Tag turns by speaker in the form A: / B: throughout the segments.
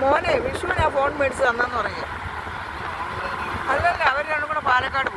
A: മോനെ വിഷുവിനാ ഫോൺ മേടിച്ച് തന്നെന്ന് പറഞ്ഞു. അല്ലല്ല അവർ രണ്ടും കൂടെ പാലക്കാട്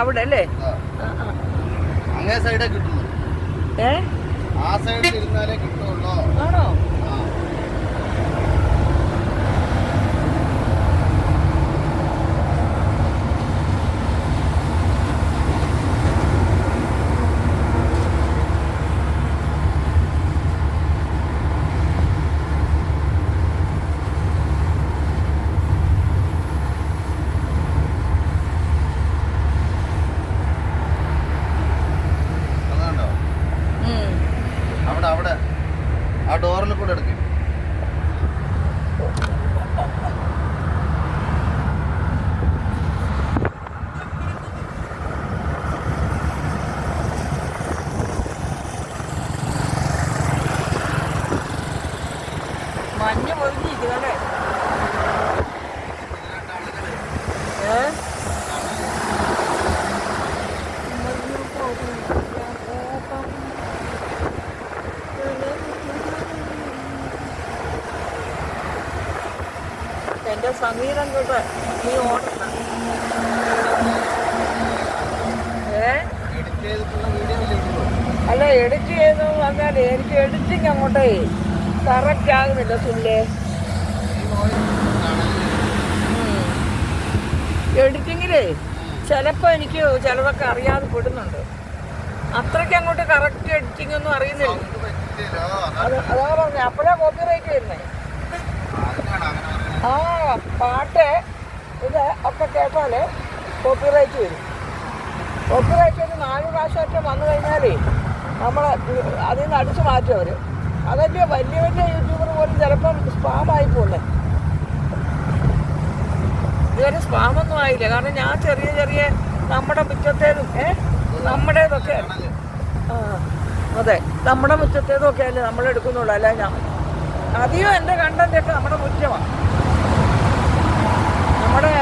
A: അവിടെ അല്ലേ?
B: അങ്ങേ സൈഡേ എന്റെ സംഗീതം തൊട്ട് നീ ഓടണം. ഏ?
A: അല്ലേ
B: എഡിറ്റ് ചെയ്തു പറഞ്ഞാൽ എനിക്ക് എഡിറ്റിങ് അങ്ങോട്ടേ കറക്റ്റ് ആകുന്നില്ല സുല്ലേ എഡിറ്റിങ്ങിലേ ചിലപ്പോൾ എനിക്ക് ചിലതൊക്കെ അറിയാതെ പെടുന്നുണ്ട്. അത്രയ്ക്ക് അങ്ങോട്ട് കറക്റ്റ് എഡിറ്റിംഗ് ഒന്നും അറിയുന്നില്ല. അത് പറഞ്ഞേ. അപ്പോഴാ കോപ്പി റൈറ്റ്
A: പറയുന്നത്
B: ആ പാട്ട് ഇത് ഒക്കെ കേട്ടാൽ കോപ്പിറൈറ്റ് വരും. കോപ്പിറൈറ്റ് ഒരു നാല് പ്രാവശ്യമൊക്കെ വന്നു കഴിഞ്ഞാലേ നമ്മൾ അതിൽ നിന്ന് അടിച്ചു മാറ്റും അവർ അതല്ലേ വലിയ വലിയ യൂട്യൂബർ പോലും ചിലപ്പം സ്പാമായി പോകുന്നത് ഇതുവരെ സ്പാമൊന്നും ആയില്ല. കാരണം ഞാൻ ചെറിയ ചെറിയ നമ്മുടെ മുറ്റത്തേതും ഏ? നമ്മുടേതൊക്കെ. ആ അതെ. നമ്മുടെ മുറ്റത്തേതൊക്കെ അല്ലേ നമ്മൾ എടുക്കുന്നുള്ളൂ അല്ല ഞാൻ അധികം എന്റെ കണ്ടന്റൊക്കെ നമ്മുടെ മുറ്റമാണ്. നമ്മുടെ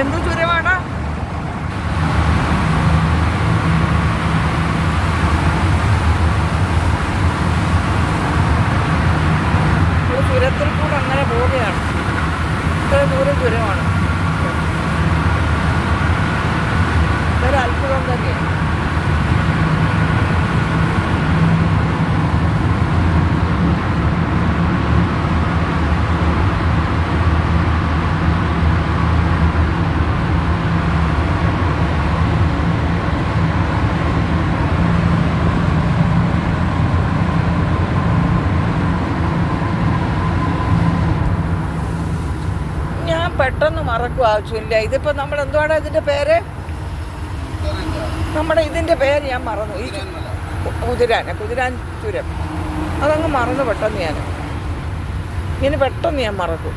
B: എന്തു ചുരമാണ് ഒരു ചുരത്തിൽ കൂടെ അങ്ങനെ പോവുകയാണ് ഇത്ര ദൂരം ചുരമാണ് ഇതൊരു അത്ഭുതം തന്നെയാണ് ഞാൻ മറക്കും ആവശ്യമില്ല ഇതിപ്പോ നമ്മൾ എന്തുവാണ് ഇതിന്റെ പേര്. നമ്മുടെ ഇതിന്റെ പേര് ഞാൻ മറന്നു. ഈ കുതിരാന കുതിരാൻ ചുരം. അതങ്ങ് മറന്നു പെട്ടെന്ന് ഞാൻ. ഇങ്ങനെ പെട്ടെന്ന് ഞാൻ മറക്കും.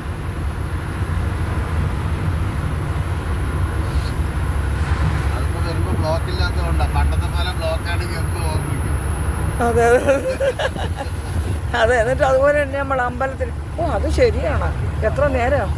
B: അതെ. അതെ എന്നിട്ട് അതുപോലെ തന്നെ നമ്മൾ അമ്പലത്തിൽ ഓ അത് ശരിയാണ്. എത്ര നേരം.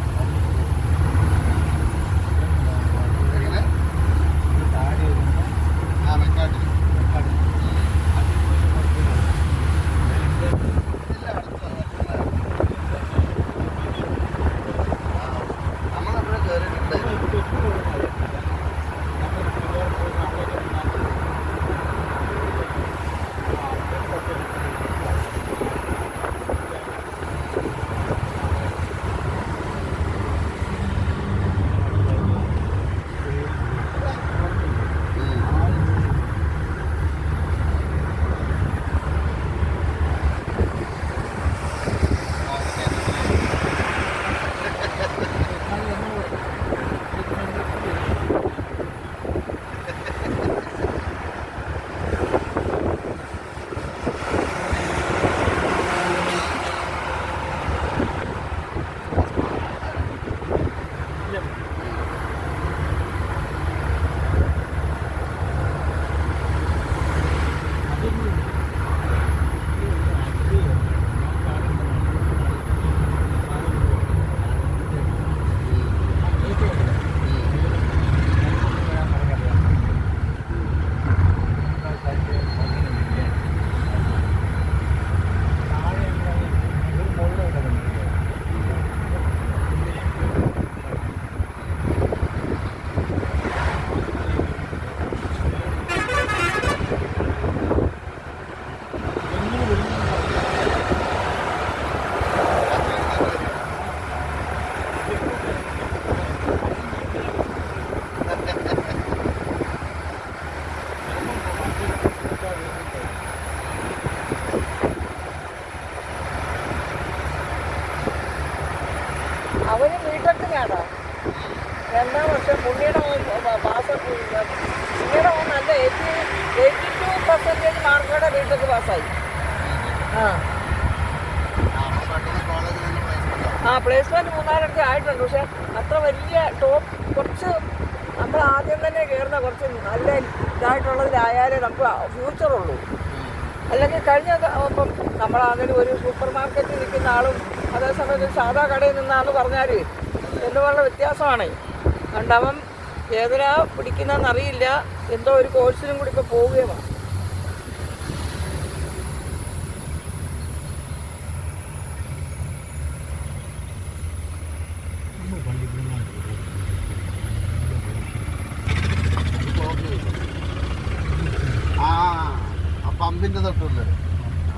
B: രണ്ടാം പക്ഷേ പുള്ളിയുടെ പാസ് പുള്ളിയുടെ മോൻ നല്ല എയ്റ്റി എയ്റ്റി ടു പെർസെന്റേജ് മാർക്കോടെ വീട്ടിലേക്ക് പാസ്സായി. ആ.
A: നിന്ന്
B: ആ പ്ലേസ്മെന്റ് മൂന്നാലൊക്കെ ആയിട്ടുണ്ട്. പക്ഷേ അത്ര വലിയ ടോപ്പ് കുറച്ച് നമ്മൾ ആദ്യം തന്നെ കയറുന്ന കുറച്ച് നല്ല ഇതായിട്ടുള്ളതിലായാലേ നമുക്ക് ഫ്യൂച്ചറുള്ളൂ അല്ലെങ്കിൽ കഴിഞ്ഞ ഇപ്പം നമ്മളാണെങ്കിലും ഒരു സൂപ്പർ മാർക്കറ്റിൽ നിൽക്കുന്ന ആളും അതേസമയത്ത് സാധാ കടയിൽ നിന്നാന്ന് പറഞ്ഞാൽ എന്നുള്ള വ്യത്യാസമാണ്. അതുകൊണ്ട് അവൻ ഏതിനാ എന്തോ ഒരു കോഴ്സിനും കൂടി ഇപ്പോൾ പോവുകയാണ്
A: ആ ആ പമ്പിന്റെ തൊട്ടുള്ളത്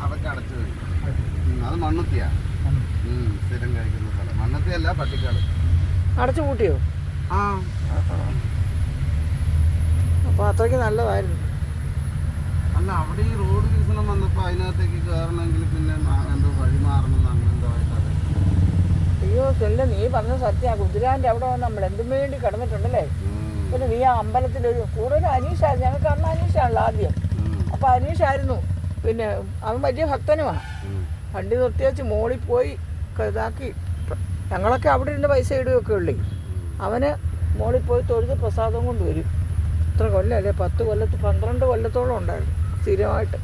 A: അതൊക്കെ അടച്ചു പോയി ഉം, അത് മണ്ണുത്തിയാ ഉം, സ്ഥിരം കഴിക്കുന്ന സ്ഥലം മണ്ണത്തിയല്ല പട്ടിക്കാട്
B: അടച്ചു പൂട്ടിയോ
A: ആ
B: അപ്പോൾ അത്രയ്ക്ക് നല്ലതായിരുന്നു
A: അല്ല അവിടെ ഈ റോഡ് വികസനം വന്നപ്പോ അതിനകത്തേക്ക് കയറണമെങ്കിൽ പിന്നെ എന്തോ വഴി മാറണം ആയിട്ടത്
B: അയ്യോ ചെല്ല നീ പറഞ്ഞ സത്യ. കുതിരാന്റെ അവിടെ വന്ന് നമ്മൾ എന്തും വേണ്ടി കിടന്നിട്ടുണ്ടല്ലേ? പിന്നെ നീ ആ അമ്പലത്തിലൊരു കൂടുതലും അനീഷായിരുന്നു. ഞങ്ങൾക്ക് അന്ന് അനീഷാണല്ലോ ആദ്യം. അപ്പോൾ അനീഷായിരുന്നു. പിന്നെ അവൻ വലിയ ഭക്തനുമാണ് വണ്ടി നിർത്തി വെച്ച് മോളിൽ പോയി ഇതാക്കി. ഞങ്ങളൊക്കെ അവിടെ ഇരുന്ന് പൈസ ഇടുകയൊക്കെ ഉള്ളേ. അവന് മോളിൽ പോയി തൊഴുത് പ്രസാദം കൊണ്ടുവരും ഇത്ര ഇത്ര കൊല്ലമല്ലേ പത്ത് കൊല്ലത്ത് പന്ത്രണ്ട് കൊല്ലത്തോളം ഉണ്ടായിരുന്നു. സ്ഥിരമായിട്ട്.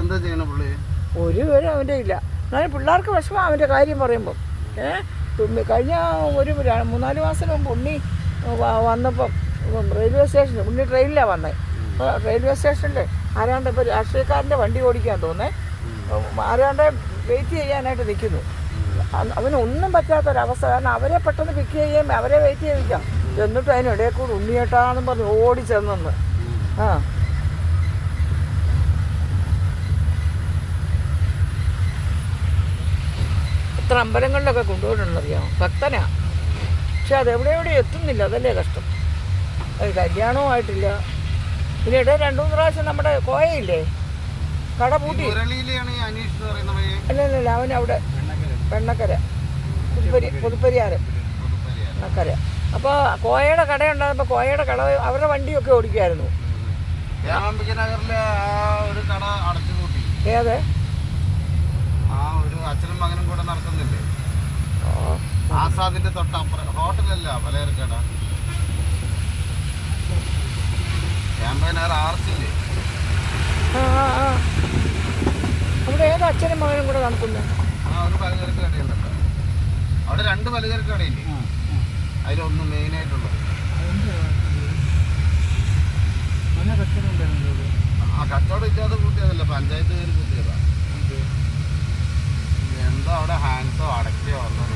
A: എന്താ ചെയ്യണ പുള്ളി?
B: ഒരു വിവരം അവന്റെ ഇല്ല എന്നാലും പിള്ളേർക്ക് വിഷമം അവന്റെ കാര്യം പറയുമ്പോൾ ഏഹ് കഴിഞ്ഞ ഒരു മൂന്നാൽ മാസം മുമ്പ് ഉണ്ണി വന്നപ്പം റെയിൽവേ സ്റ്റേഷനിൽ ഉണ്ണി ട്രെയിനിലാണ് വന്നത് അപ്പോൾ റെയിൽവേ സ്റ്റേഷനിൽ ആരാണ്ട് ഇപ്പോൾ രാഷ്ട്രീയക്കാരന്റെ വണ്ടി ഓടിക്കാൻ തോന്നേ. ആരാണ്ട് വെയിറ്റ് ചെയ്യാനായിട്ട് നിൽക്കുന്നു. അവന് ഒന്നും പറ്റാത്തൊരവസ്ഥ. കാരണം അവരെ പെട്ടെന്ന് പിക്ക് ചെയ്യുമ്പോൾ അവരെ വെയിറ്റ് ചെയ്യിക്കാം എന്നിട്ട് അതിനിടയിൽ കൂടെ ഉണ്ണിയേട്ടാന്നും പറഞ്ഞ് ഓടി ചെന്നെന്ന്. ആ. എത്ര അമ്പലങ്ങളിലൊക്കെ കൊണ്ടുപോയിട്ടുണ്ടെന്നറിയാമോ ഭക്തനാ. പക്ഷെ അതെവിടെ എവിടെ എത്തുന്നില്ല. അതല്ലേ കഷ്ടം. അത് കല്യാണവും ആയിട്ടില്ല. പിന്നെ ഇടയിൽ രണ്ടു മൂന്ന് പ്രാവശ്യം നമ്മുടെ കോയയില്ലേ? കട പൂട്ടി. അല്ലല്ല അവൻ അവിടെ വെണ്ണക്കര. പുതുപ്പരി പുതുപ്പരിയാരം. വെണ്ണക്കര. അപ്പോൾ കോയയുടെ കട ഉണ്ടായപ്പോൾ കോയയുടെ കട അവരുടെ വണ്ടിയൊക്കെ ഓടിക്കുമായിരുന്നു ഏത്?
A: അച്ഛനും മകനും കൂടെ നടത്തുന്നില്ലേ? ആസാദിന്റെ തൊട്ടപ്പുറം. ഹോട്ടലല്ല പലചരക്കട ക്യാമ്പയിനാർ ആർച്ചില്ലേ?
B: അവിടെ ഏത് അച്ഛനും മകനും കൂടെ നടത്തുന്നത്
A: ആ ഒരു പലചരക്ക് കടയുണ്ടല്ലോ അവിടെ രണ്ട് പലചരക്ക് കടയില്ലേ അതിലൊന്ന് മെയിനായിട്ടുള്ളത്. ആ കച്ചവടം ഇല്ലാതെ കൂട്ടിയതല്ല. പഞ്ചായത്ത് കയറി കൂട്ടിയതാ. എന്തോ അവിടെ ഹാൻഡ്സോ അടയ്ക്കോ ഒന്നും